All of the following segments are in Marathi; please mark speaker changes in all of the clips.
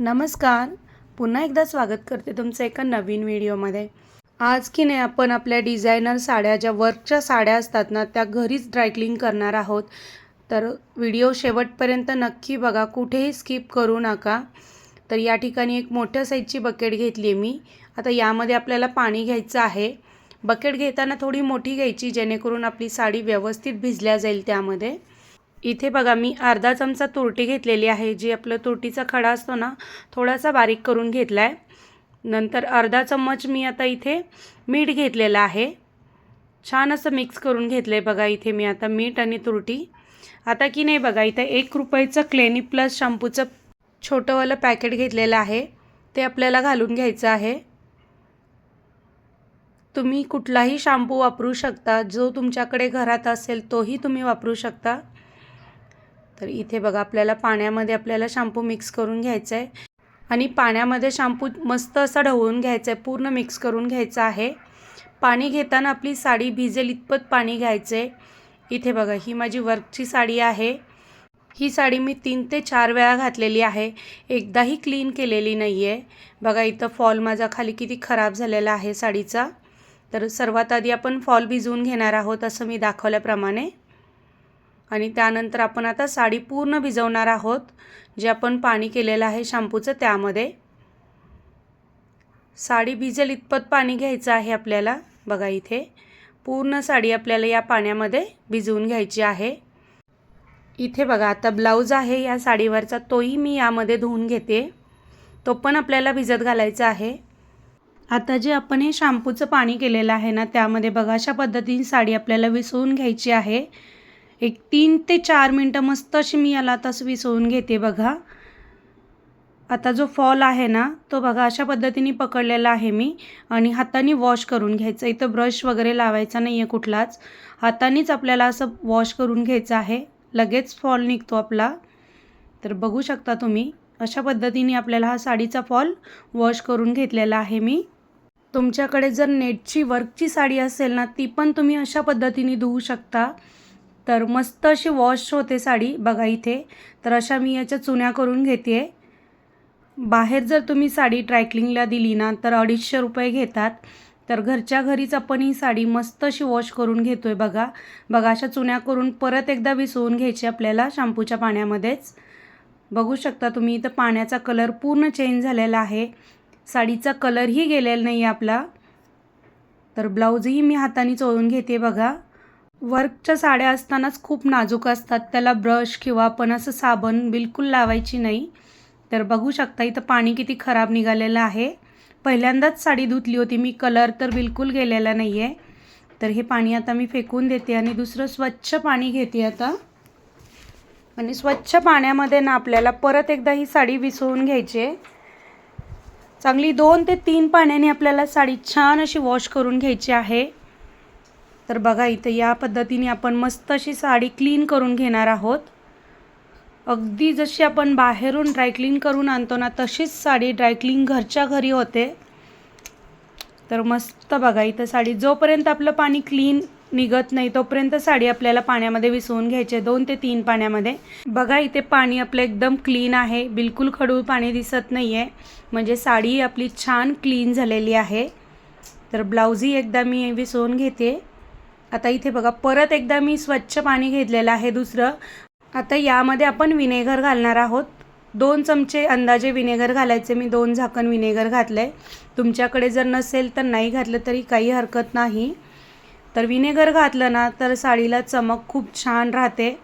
Speaker 1: नमस्कार. पुन्हा एकदा स्वागत करते तुमचं एका नवीन व्हिडिओमध्ये. आज की नाही आपण आपल्या डिझायनर साड्या ज्या वर्कच्या साड्या असतात ना त्या घरीच ड्रायक्लिंग करणार आहोत. तर व्हिडिओ शेवटपर्यंत नक्की बघा कुठेही स्किप करू नका. तर या ठिकाणी एक मोठ्या साईजची बकेट घेतली आहे मी. आता यामध्ये आपल्याला पाणी घ्यायचं आहे. बकेट घेताना थोडी मोठी घ्यायची जेणेकरून आपली साडी व्यवस्थित भिजल्या जाईल त्यामध्ये. इथे बघा मी अर्धा चमचा तुरटी घेतलेली आहे. जी आपलं तुरटीचा खडा असतो ना थोडासा बारीक करून घेतला आहे नंतर अर्धा चम्मच मी आता इथे मीठ घेतलेलं आहे. छान असं मिक्स करून घेतलं आहे बघा इथे मी आता मीठ आणि तुरटी. आता की नाही बघा इथे एक रुपयाचं क्लेनी प्लस शॅम्पूचं छोटंवालं पॅकेट घेतलेलं आहे. ते आपल्याला घालून घ्यायचं आहे. तुम्ही कुठलाही शॅम्पू वापरू शकता. जो तुमच्याकडे घरात असेल तोही तुम्ही वापरू शकता. तर इथे बघा आपल्याला पाण्यामध्ये आपल्याला शॅम्पू मिक्स करून घ्यायचा आहे आणि पाण्यामध्ये शॅम्पू मस्त असा ढवळून घ्यायचा आहे पूर्ण मिक्स करून घ्यायचं आहे. पाणी घेताना आपली साडी भिजेल इतपत पाणी घ्यायचं आहे इथे बघा ही माझी वर्कची साडी आहे. ही साडी मी तीन ते चार वेळा घातलेली आहे. एकदाही क्लीन केलेली नाही आहे बघा इथं फॉल माझा खाली किती खराब झालेला आहे साडीचा. तर सर्वात आधी आपण फॉल भिजवून घेणार आहोत असं मी दाखवल्याप्रमाणे. आणि त्यानंतर आपण आता साडी पूर्ण भिजवणार आहोत. जे आपण पाणी केलेलं आहे शॅम्पूचं त्यामध्ये. साडी भिजेल इतपत पाणी घ्यायचं आहे आपल्याला. बघा इथे. पूर्ण साडी आपल्याला या पाण्यामध्ये भिजवून घ्यायची आहे. इथे बघा आता ब्लाऊज आहे या साडीवरचा. तोही मी यामध्ये धुवून घेते. तो पण आपल्याला भिजत घालायचा आहे. आता जे आपण हे शॅम्पूचं पाणी केलेलं आहे ना त्यामध्ये बघा अशा पद्धतीने साडी आपल्याला विसळून घ्यायची आहे. एक तीन ते चार मिनटं मस्त अशी मी याला आता विसवून घेते बघा. आता जो फॉल आहे ना तो बघा अशा पद्धतीने पकडलेला आहे मी. आणि हाताने वॉश करून घ्यायचं. इथं ब्रश वगैरे लावायचा नाही आहे कुठलाच. हातानेच आपल्याला असं वॉश करून घ्यायचं आहे. लगेच फॉल निघतो आपला. तर बघू शकता तुम्ही अशा पद्धतीने आपल्याला हा साडीचा फॉल वॉश करून घेतलेला आहे मी. तुमच्याकडे जर नेटची वर्कची साडी असेल ना ती पण तुम्ही अशा पद्धतीने धुवू शकता. तर मस्त अशी वॉश होते साडी. बघा इथे. तर अशा मी याच्या चुन्या करून घेते बाहेर जर तुम्ही साडी ट्रायक्लिंगला दिली ना तर अडीचशे रुपये घेतात. तर घरच्या घरीच आपण ही साडी मस्त अशी वॉश करून घेतो आहे बघा. बघा अशा चुन्या करून परत एकदा विसवून घ्यायची आपल्याला शॅम्पूच्या पाण्यामध्येच. बघू शकता तुम्ही इथं पाण्याचा कलर पूर्ण चेंज झालेला आहे. साडीचा कलरही गेलेला नाही आहे आपला. तर ब्लाऊजही मी हाताने चोळून घेते बघा. वर्कच्या साड्या असतानाच खूप नाजूक असतात. त्याला ब्रश किंवा आपण असं साबण बिलकुल लावायची नाही. तर बघू शकता इथं पाणी किती खराब निघालेलं आहे. पहिल्यांदाच साडी धुतली होती. मी कलर तर बिलकुल गेलेला नाही आहे तर हे पाणी आता मी फेकून देते आणि दुसरं स्वच्छ पाणी घेते आता. आणि स्वच्छ पाण्यामध्ये ना आपल्याला परत एकदा ही साडी विसवून घ्यायची आहे. चांगली दोन ते तीन पाण्याने आपल्याला साडी छान अशी वॉश करून घ्यायची आहे. तर बघा इथं या पद्धतीने आपण मस्त अशी साडी क्लीन करून घेणार आहोत. अगदी जशी आपण बाहेरून ड्रायक्लीन करून आणतो ना तशीच साडी ड्रायक्लीन घरच्या घरी होते. तर मस्त बघा इथं साडी जोपर्यंत आपलं पाणी क्लीन निघत नाही तोपर्यंत साडी आपल्याला पाण्यामध्ये विसवून घ्यायची दोन ते तीन पाण्यामध्ये. बघा इथे पाणी आपलं एकदम क्लीन आहे बिलकुल खडूळ पाणी दिसत नाही आहे म्हणजे साडी आपली छान क्लीन झालेली आहे. तर ब्लाऊजही एकदा मी विसवून घेते. आता इथे बघा परत एकदा मी स्वच्छ पाणी घेतलेलं आहे दुसरं. आता यामध्ये आपण विनेगर घालणार आहोत. दोन चमचे अंदाजे विनेगर घालायचे. मी दोन झाकण विनेगर घातलं आहे तुमच्याकडे जर नसेल तर नाही घातलं तरी काही हरकत नाही. तर विनेगर घातलं ना तर साडीला चमक खूप छान राहते.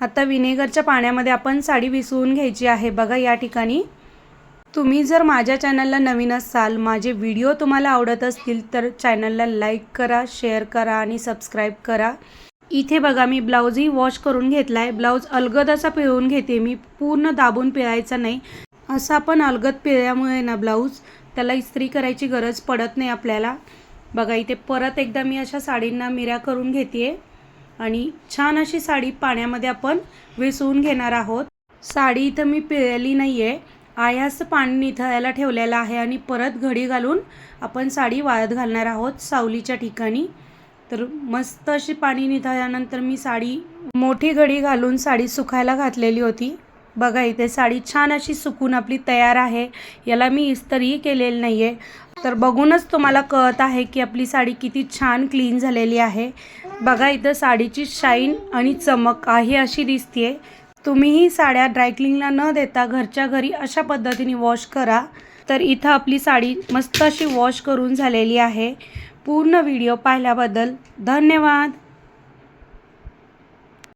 Speaker 1: आता विनेगरच्या पाण्यामध्ये आपण साडी विसवून घ्यायची आहे. बघा या ठिकाणी. तुम्ही जर माझ्या चॅनलला नवीन असाल माझे व्हिडिओ तुम्हाला आवडत असतील तर चॅनलला लाईक करा शेअर करा आणि सबस्क्राईब करा. इथे बघा मी ब्लाऊजही वॉश करून घेतला आहे ब्लाऊज अलगद असा पिळवून घेते मी पूर्ण दाबून पिळायचा नाही. असा पण अलगद पिळल्यामुळे ना ब्लाऊज त्याला इस्त्री करायची गरज पडत नाही आपल्याला. बघा इथे परत एकदा मी अशा साडींना मिऱ्या करून घेते आणि छान अशी साडी पाण्यामध्ये आपण विसवून घेणार आहोत. साडी इथं मी पिळलेली नाही आहे आयास पाणी निथळायला ठेवलेलं आहे आणि परत घडी घालून आपण साडी वाळत घालणार आहोत सावलीच्या ठिकाणी. तर मस्त अशी पाणी निथळल्यानंतर मी साडी मोठी घडी घालून साडी सुकायला घातलेली होती. बघा इथे साडी छान अशी सुकून आपली तयार आहे. याला मी इस्त्रीही केलेली नाही आहे तर बघूनच तुम्हाला कळत आहे की आपली साडी किती छान क्लीन झालेली आहे. बघा इथं साडीची शाईन आणि चमक आहे अशी दिसते तुम्हीही साड्या ड्रायक्लिंगला न देता घरच्या घरी अशा पद्धतीने वॉश करा. तर इथं आपली साडी मस्त अशी वॉश करून झालेली आहे. पूर्ण व्हिडिओ पाहिल्याबद्दल धन्यवाद.